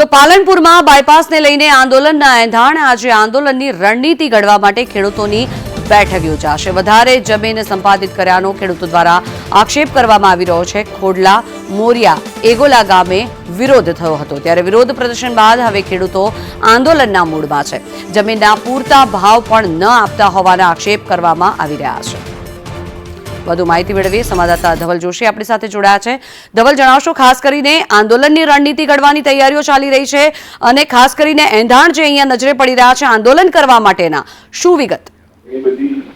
તો પાલનપુરમાં બાયપાસને લઈને આંદોલનના એંધાણ આજે આંદોલનની રણનીતિ ઘડવા માટે ખેડૂતોની બેઠક યોજાશે. વધારે જમીન સંપાદિત કર્યાનો ખેડૂતો દ્વારા આક્ષેપ કરવામાં આવી રહ્યો છે. ખોડલા, મોરિયા, એગોલા ગામે વિરોધ થયો હતો. ત્યારે વિરોધ પ્રદર્શન બાદ હવે ખેડૂતો આંદોલનના મૂડમાં છે. જમીનના પૂરતા ભાવ પણ ન આપતા હોવાના આક્ષેપ કરવામાં આવી રહ્યા છે. વધુ માહિતી મેળવી સંવાદદાતા ધવલ જોશી આપણી સાથે જોડાયા છે. ધવલ, જણાવશો, ખાસ કરીને આંદોલનની રણનીતિ ઘડવાની તૈયારીઓ ચાલી રહી છે અને ખાસ કરીને એંધાણ જે અહીંયા નજરે પડી રહ્યા છે આંદોલન કરવા માટેના, શું વિગત?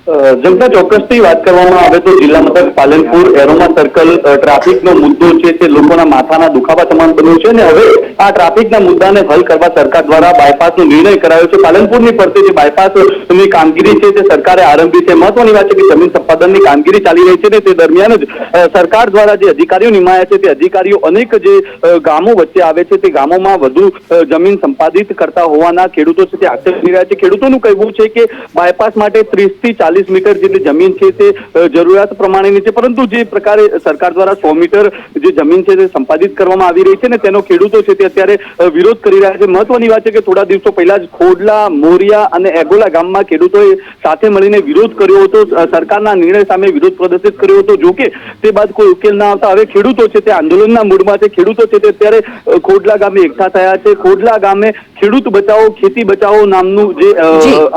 જનતા ચોક્કસથી વાત કરવામાં આવે તો જિલ્લા મથક પાલનપુર એરોમા સર્કલ ટ્રાફિકનો મુદ્દો છે તે લોકોના માથાના દુખાવા સમાન બન્યો છે અને હવે આ ટ્રાફિકના મુદ્દાને હલ કરવા સરકાર દ્વારા બાયપાસનો નિર્ણય કરાયો છે. પાલનપુરની ફરતે જે બાયપાસની કામગીરી છે, તે સરકારે આરંભી છે. મહત્વની વાત છે કે જમીન સંપાદનની કામગીરી ચાલી રહી છે ને તે દરમિયાન જ સરકાર દ્વારા જે અધિકારીઓ નિમાયા છે તે અધિકારીઓ અનેક જે ગામો વચ્ચે આવે છે તે ગામોમાં વધુ જમીન સંપાદિત કરતા હોવાના ખેડૂતો છે તે આક્ષેપ કરી રહ્યા છે. ખેડૂતોનું કહેવું છે કે બાયપાસ માટે ત્રીસથી ચાલીસ મીટર જેટલી જમીન છે તે જરૂરિયાત પ્રમાણેની છે પરંતુ જે પ્રકારે સરકાર દ્વારા સો મીટર જે જમીન છે તે સંપાદિત કરવામાં આવી રહી છે ને તેનો ખેડૂતો છે તે અત્યારે વિરોધ કરી રહ્યા છે. મહત્વની વાત છે કે થોડા દિવસો પહેલા જ ખોડલા મોરિયા અને એગોલા ગામમાં ખેડૂતોએ સાથે મળીને વિરોધ કર્યો હતો. સરકારના નિર્ણય સામે વિરોધ પ્રદર્શિત કર્યો હતો. જો કે તે બાદ કોઈ ઉકેલ ના આવતા હવે ખેડૂતો છે તે આંદોલનના મૂડમાં છે. ખેડૂતો છે તે અત્યારે ખોડલા ગામે એકઠા થયા છે. ખોડલા ગામે ખેડૂત બચાવો ખેતી બચાવો નામનું જે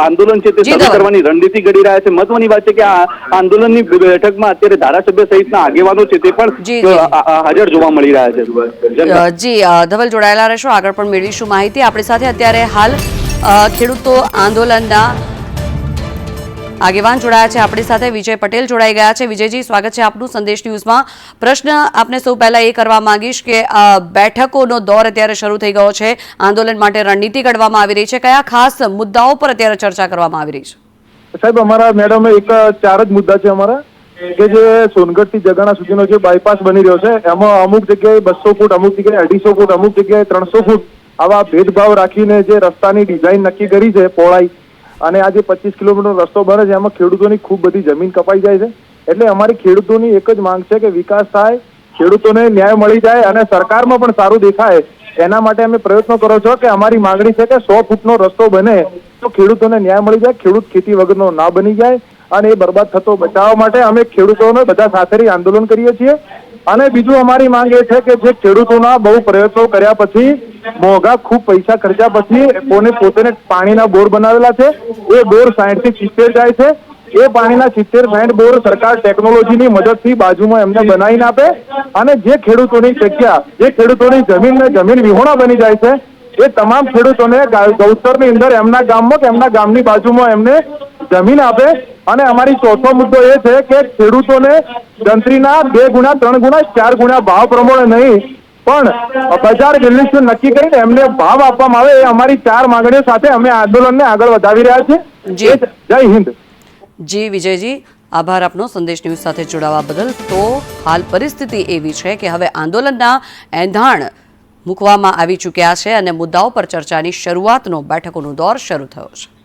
આંદોલન છે તે શરૂ કરવાની રણનીતિ ઘડી રહ્યા છે. મહત્વની વાત છે કે આ આંદોલનની બેઠકમાં અત્યારે ધારાસભ્ય સહિતના આગેવાનો છે તે પણ હાજર જોવા મળી રહ્યા છે. જી ધવલ જોડાયેલા રહેશો. આગળ પણ મેળવીશું માહિતી. આપણી સાથે અત્યારે હાલ ખેડૂતો આંદોલનના આગેવાન જોડાયા છે. આપણી સાથે વિજય પટેલ જોડાઈ ગયા છે. વિજયજી સ્વાગત છે આપનું સંદેશ ન્યૂઝમાં. પ્રશ્ન આપને સૌ પહેલા એ કરવા માંગીશ કે બેઠકોનો દોર અત્યારે શરૂ થઈ ગયો છે. આંદોલન માટે રણનીતિ ઘડવામાં આવી રહી છે. કયા ખાસ મુદ્દાઓ પર અત્યારે ચર્ચા કરવામાં આવી રહી છે? સાહેબ, અમારા મેડમ એક ચાર જ મુદ્દા છે અમારા. કે જે સોનગઢથી જગાણા સુધીનો જે બાયપાસ બની રહ્યો છે, એમાં અમુક જગ્યાએ બસો ફૂટ, અમુક જગ્યાએ અઢીસો ફૂટ, અમુક જગ્યાએ ત્રણસો ફૂટ આવા ભેદભાવ રાખીને જે રસ્તાની ડિઝાઇન નક્કી કરી છે, પહોળાઈ, અને આ જે પચીસ કિલોમીટર રસ્તો બને છે, એમાં ખેડૂતોની ખૂબ બધી જમીન કપાઈ જાય છે. એટલે અમારી ખેડૂતોની એક જ માંગ છે કે વિકાસ થાય, ખેડૂતોને ન્યાય મળી જાય, અને સરકારમાં પણ સારું દેખાય. એના માટે અમે પ્રયત્નો કરો છો કે અમારી માંગણી છે કે સો ફૂટનો રસ્તો બને તો ખેડૂતોને ન્યાય મળી જાય, ખેડૂત ખેતી વગરનો ના બની જાય અને એ બરબાદ થતો બચાવવા માટે અમે ખેડૂતોને બધા સાથે આંદોલન કરીએ છીએ. અને બીજું અમારી માંગ એ છે કે જે ખેડૂતોના બહુ પ્રયત્નો કર્યા પછી, મોંઘા ખૂબ પૈસા ખર્ચ્યા પછી, કોને પોતાને પાણીના બોર બનાવેલા છે, એ બોર સાઠથી સિત્તેર જાય છે. એ પાણીના સિત્તેર સાઠ બોર સરકાર ટેકનોલોજીની મદદથી બાજુમાં એમને બનાવીને આપે. અને જે ખેડૂતોની જગ્યા જે ખેડૂતોની જમીન ને જમીન વિહોણા બની જાય છે એ તમામ ખેડૂતોને ગૌચરની અંદર એમના ગામમાં કે એમના ગામની બાજુમાં એમને જમીન આપે. અને અમારી ચોથો મુદ્દો એ છે કે ખેડૂતોને ગંત્રીના બે ગુણા ત્રણ ગુણા ચાર ગુણા ભાવ પ્રમાણે નહીં પણ બજાર વેલ્યુશન નક્કી કરીને એમને ભાવ આપવામાં આવે એ અમારી ચાર માંગણીઓ સાથે અમે આંદોલનને આગળ વધાવી રહ્યા છીએ. જય હિન્દ. જી વિજયજી આભાર આપનો. સંદેશ ન્યૂઝ સાથે જોડાવા બદલ તો હાલ પરિસ્થિતિ એવી છે કે હવે આંદોલનના એંધાણ મૂકવામાં આવી ચૂક્યા છે અને મુદ્દાઓ પર ચર્ચાની શરૂઆતનો બેઠકોનો દોર શરૂ થયો છે.